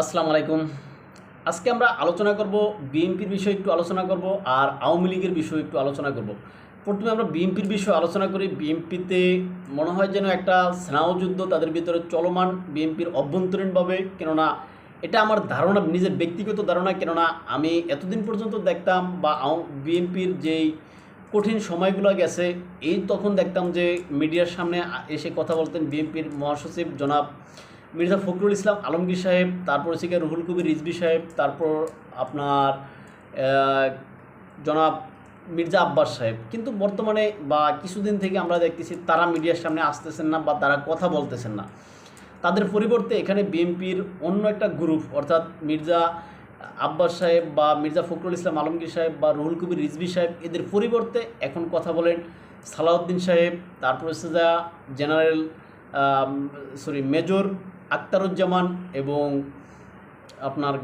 আসসালামু আলাইকুম। আজকে আমরা আলোচনা করব বিএনপির বিষয়ে একটু আলোচনা করব আর আওয়ামী লীগের বিষয়ে একটু আলোচনা করব। প্রথমে আমরা বিএনপির বিষয়ে আলোচনা করি। বিএনপিতে মনে হয় যেন একটা স্নায়ুযুদ্ধ তাদের ভিতরে চলমান বিএনপির অভ্যন্তরীণভাবে। কেননা এটা আমার ধারণা, নিজের ব্যক্তিগত ধারণা। কেননা আমি এতদিন পর্যন্ত দেখতাম বা বিএনপির যেই কঠিন সময়গুলো গেছে, এই তখন দেখতাম যে মিডিয়ার সামনে এসে কথা বলতেন বিএনপির মহাসচিব জনাব মির্জা ফখরুল ইসলাম, আলমগীর সাহেব, তারপর হচ্ছে গিয়ে রুহুল কবির, রিজভি সাহেব, তারপর আপনার জনাব মির্জা আব্বাস সাহেব। কিন্তু বর্তমানে বা কিছুদিন থেকে আমরা দেখতেছি তারা মিডিয়ার সামনে আসতেছেন না বা তারা কথা বলতেছেন না। তাদের পরিবর্তে এখানে বিএনপির অন্য একটা গ্রুপ অর্থাৎ মির্জা আব্বাস সাহেব বা মির্জা ফখরুল ইসলাম, আলমগীর সাহেব বা রুহুল কবির, রিজভি সাহেব, এদের পরিবর্তে এখন কথা বলেন সালাউদ্দিন সাহেব, তারপর হচ্ছে যা জেনারেল সরি মেজর আক্তারুজ্জামান এবং আপনার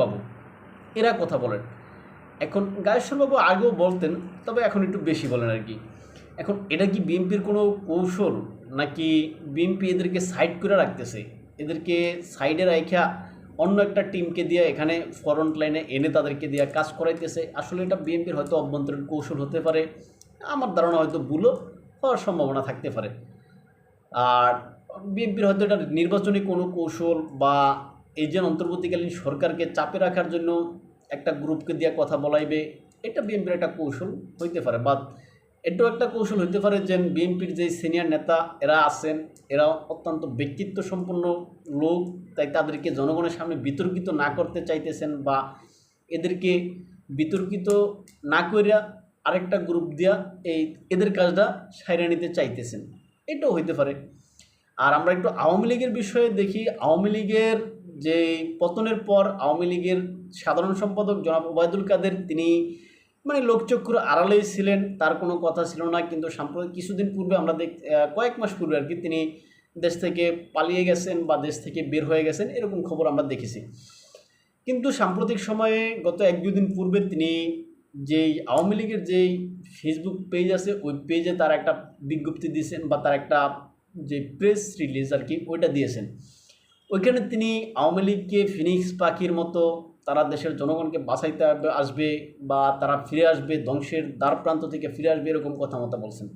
বাবু এরা কথা বলেন। এখন বাবু আগেও বলতেন, তবে এখন একটু বেশি বলেন আর কি। এখন এটা কি বিএনপির কোনো কৌশল নাকি বিএনপি এদেরকে সাইড করে রাখতেছে? এদেরকে সাইডে রাখা অন্য একটা টিমকে দিয়ে এখানে ফ্রন্ট লাইনে এনে তাদেরকে দিয়ে কাজ করাইতেছে? আসলে এটা বিএনপির হয়তো অভ্যন্তরীণ কৌশল হতে পারে। আমার ধারণা হয়তো ভুলও হওয়ার সম্ভাবনা থাকতে পারে। আর বিএনপির হয়তো এটা নির্বাচনী কোনো কৌশল বা এই যে অন্তর্বর্তীকালীন সরকারকে চাপে রাখার জন্য একটা গ্রুপকে দিয়ে কথা বলাইবে, এটা বিএনপির একটা কৌশল হইতে পারে। বা এটাও একটা কৌশল হইতে পারে যে বিএনপির যে সিনিয়র নেতা এরা আছেন, এরা অত্যন্ত ব্যক্তিত্ব সম্পন্ন লোক, তাই তাদেরকে জনগণের সামনে বিতর্কিত না করতে চাইতেছেন বা এদেরকে বিতর্কিত না করিয়া আরেকটা গ্রুপ দিয়া এই এদের কাজটা সাইরা নিতে চাইতেছেন। এটাও হইতে পারে। আর আমরা একটু আওয়ামী লীগের বিষয়ে দেখি। আওয়ামী লীগের যে পতনের পর আওয়ামী লীগের সাধারণ সম্পাদক জনাব ওবায়দুল কাদের, তিনি মানে লোকচক্ষুর আড়ালেই ছিলেন, তার কোনো কথা ছিল না। কিন্তু সাম্প্রতিক কিছুদিন পূর্বে আমরা দেখ কয়েক মাস পূর্বে আর কি তিনি দেশ থেকে পালিয়ে গেছেন বা দেশ থেকে বের হয়ে গেছেন, এরকম খবর আমরা দেখেছি। কিন্তু সাম্প্রতিক সময়ে গত এক দুদিন পূর্বে তিনি যেই আওয়ামী লীগের যেই ফেসবুক পেজ আছে, ওই পেজে তার একটা বিজ্ঞপ্তি দিয়েছেন বা তার একটা যে প্রেস রিলিজ আর কি, ওইটা দিয়েছেন। ওইখানে তিনি আওয়ামী লীগকে ফিনিক্স পাখির মতো তারা দেশের জনগণকে বাঁচাইতে আসবে- বা তারা ফিরে আসবে, ধ্বংসের দ্বার প্রান্ত থেকে ফিরে আসবে, এরকম কথা মতো বলছেন।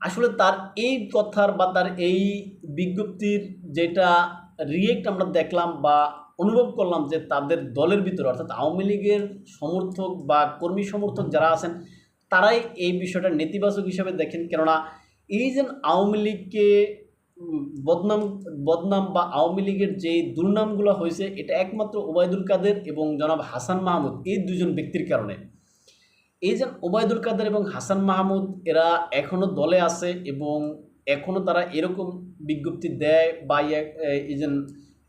আসলে তার এই কথার বা তার এই বিজ্ঞপ্তির যেটা রিয়েক্ট আমরা দেখলাম বা অনুভব করলাম যে তাদের দলের ভিতরে, অর্থাৎ আওয়ামী লীগের সমর্থক বা কর্মী সমর্থক যারা আছেন, তারাই এই বিষয়টা নেতিবাচক হিসেবে দেখেন। কেননা এই যে আওয়ামী লীগকে বদনাম বদনাম বা আওয়ামী লীগের যে দুর্নামগুলো হয়েছে, এটা একমাত্র ওবায়দুল কাদের এবং জনাব হাসান মাহমুদ, এই দুজন ব্যক্তির কারণে। এই যে ওবায়দুল কাদের এবং হাসান মাহমুদ, এরা এখনও দলে আছে এবং এখনও তারা এরকম বিজ্ঞপ্তি দেয় বা এই যে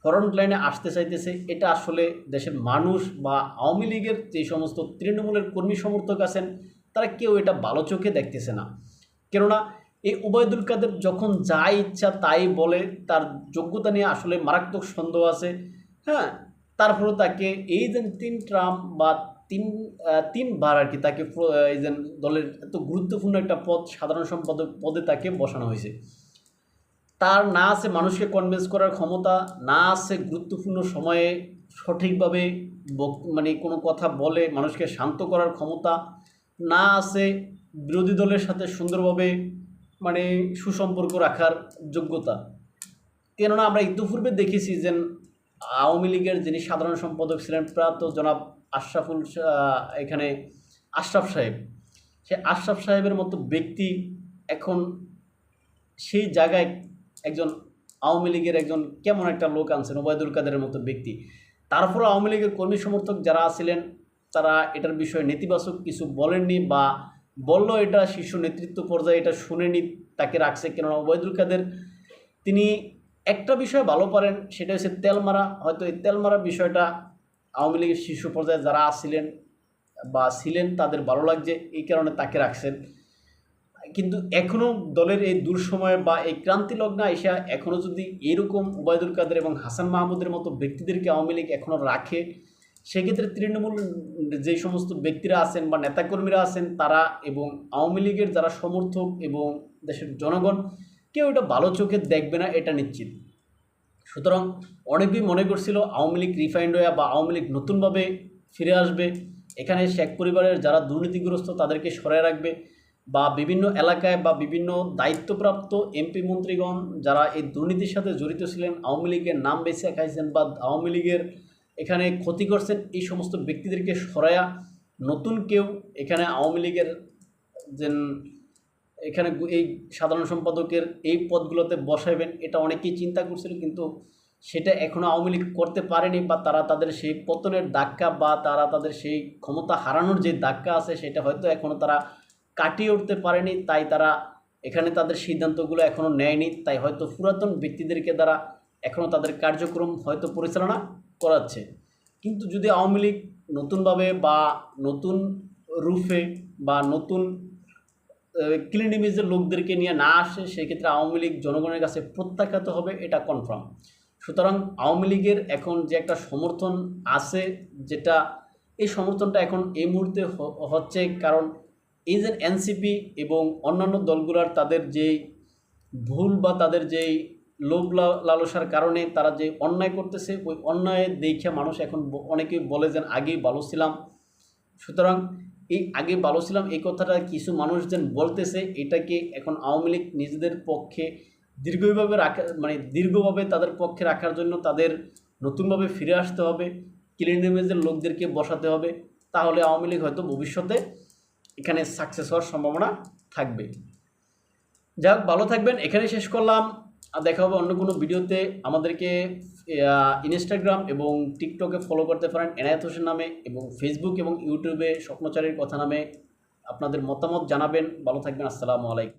ফ্রন্ট লাইনে আসতে চাইতেছে। এটা আসলে দেশের মানুষ বা আওয়ামী লীগের যে সমস্ত তৃণমূলের কর্মী সমর্থক আছেন, তারা কেউ এটা ভালো চোখে দেখতেছে না। কেননা এই উবায়দুল কাদের যখন যা ইচ্ছা তাই বলে, তার যোগ্যতা নিয়ে আসলে মারাত্মক সন্দেহ আছে হ্যাঁ? তারপরেও তাকে এই যে তিন ট্রাম বা তিন তিনবার আর কি তাকে এই যে দলের এত গুরুত্বপূর্ণ একটা পদ, সাধারণ সম্পাদক পদে তাকে বসানো হয়েছে। তার না আছে মানুষকে কনভিন্স করার ক্ষমতা, না আছে গুরুত্বপূর্ণ সময়ে সঠিকভাবে মানে কোনো কথা বলে, মানুষকে শান্ত করার ক্ষমতা, না আছে বিরোধী দলের সাথে সুন্দরভাবে মানে সুসম্পর্ক রাখার যোগ্যতা। কেননা আমরা ইতিপূর্বে দেখেছি যে আওয়ামী লীগের যিনি সাধারণ সম্পাদক ছিলেন প্রাত জনাব আশরাফুল এখানে আশরাফ সাহেব, সে আশরাফ সাহেবের মতো ব্যক্তি এখন সেই জায়গায় একজন আওয়ামী লীগের একজন কেমন একটা লোক আনছেন, ওবায়দুল কাদেরের মতো ব্যক্তি। তারপরে আওয়ামী লীগের কর্মী সমর্থক যারা ছিলেন তারা এটার বিষয়ে নেতিবাচক কিছু বলেননি বা বলল, এটা শীর্ষ নেতৃত্ব পর্যায়ে এটা শুনেনি, তাকে রাখছে কেননা ওবায়দুল কাদের। তিনি একটা বিষয় ভালো পারেন, সেটা হচ্ছে তেল মারা হয়তো এই তেল মারা বিষয়টা আওয়ামী লীগের শীর্ষ পর্যায়ে যারা ছিলেন বা ছিলেন, তাদের ভালো লাগছে, এই কারণে তাকে রাখছেন। কিন্তু এখনও দলের এই দুঃসময়ে বা এই ক্রান্তি লগ্নে এসে এখনও যদি এরকম ওবায়দুল কাদের এবং হাসান মাহমুদের মতো ব্যক্তিদেরকে আওয়ামী লীগ এখনও রাখে সেক্ষেত্রে তৃণমূল যে সমস্ত ব্যক্তিরা আছেন বা নেতাকর্মীরা আছেন, তারা এবং আওয়ামী লীগের যারা সমর্থক এবং দেশের জনগণ, কেউ এটা ভালো চোখে দেখবে না, এটা নিশ্চিত। সুতরাং অনেকেই মনে করছিল আওয়ামী লীগ রিফাইন্ড হয়ে বা আওয়ামী লীগ নতুনভাবে ফিরে আসবে। এখানে শেখ পরিবারের যারা দুর্নীতিগ্রস্ত, তাদেরকে সরায় রাখবে বা বিভিন্ন এলাকায় বা বিভিন্ন দায়িত্বপ্রাপ্ত এমপি মন্ত্রীগণ যারা এই দুর্নীতির সাথে জড়িত ছিলেন, আওয়ামী লীগের নাম বেছে খাইছেন বা আওয়ামী লীগের এখানে ক্ষতি করছেন এই সমস্ত ব্যক্তিদেরকে সরায়া নতুন কেউ এখানে আওয়ামী লীগের যে এখানে এই সাধারণ সম্পাদকের এই পদগুলোতে বসাইবেন, এটা অনেকেই চিন্তা করছিল কিন্তু সেটা এখনও আওয়ামী লীগ করতে পারেনি বা তারা তাদের সেই পতনের ধাক্কা বা তারা তাদের সেই ক্ষমতা হারানোর যে ধাক্কা আছে সেটা হয়তো এখনও তারা কাটিয়ে উঠতে পারেনি, তাই তারা এখানে তাদের সিদ্ধান্তগুলো এখনও নেয়নি, তাই হয়তো পুরাতন ব্যক্তিদেরকে দ্বারা এখনও তাদের কার্যক্রম হয়তো পরিচালনা করাচ্ছে। কিন্তু যদি আওয়ামী লীগ নতুনভাবে বা নতুন রূপে বা নতুন ক্লিন ইমেজের লোকদেরকে নিয়ে না আসে, সেক্ষেত্রে আওয়ামী লীগ জনগণের কাছে প্রত্যাখ্যাত হবে, এটা কনফার্ম সুতরাং আওয়ামী লীগের এখন যে একটা সমর্থন আছে, যেটা এই সমর্থনটা এখন এই মুহূর্তে হচ্ছে কারণ এই যে এনসিপি এবং অন্যান্য দলগুলোর তাদের যেই ভুল বা তাদের যেই লোভ লালসার কারণে তারা যে অন্যায় করতেছে, ওই অন্যায় দেখে মানুষ এখন অনেকেই বলে যে আগেই ভালো ছিলাম। সুতরাং এই আগে ভালো ছিলাম, এই কথাটা কিছু মানুষ যেন বলতেছে, এটাকে এখন আওয়ামী লীগ নিজেদের পক্ষে দীর্ঘভাবে রাখা মানে দীর্ঘভাবে তাদের পক্ষে রাখার জন্য তাদের নতুনভাবে ফিরে আসতে হবে ক্লিন ইমেজের লোকদেরকে বসাতে হবে, তাহলে আওয়ামী লীগ হয়তো ভবিষ্যতে এখানে সাকসেস হওয়ার সম্ভাবনা থাকবে। হোক ভালো থাকবেন। এখানে শেষ করলাম। আর দেখা হবে অন্য কোনো ভিডিওতে। আমাদেরকে ইনস্টাগ্রাম এবং টিকটকে ফলো করতে পারেন এনায়েত হোসেন নামে এবং ফেসবুক এবং ইউটিউবে স্বপ্নচারীর কথা নামে। আপনাদের মতামত জানাবেন। ভালো থাকবেন। আসসালামু আলাইকুম।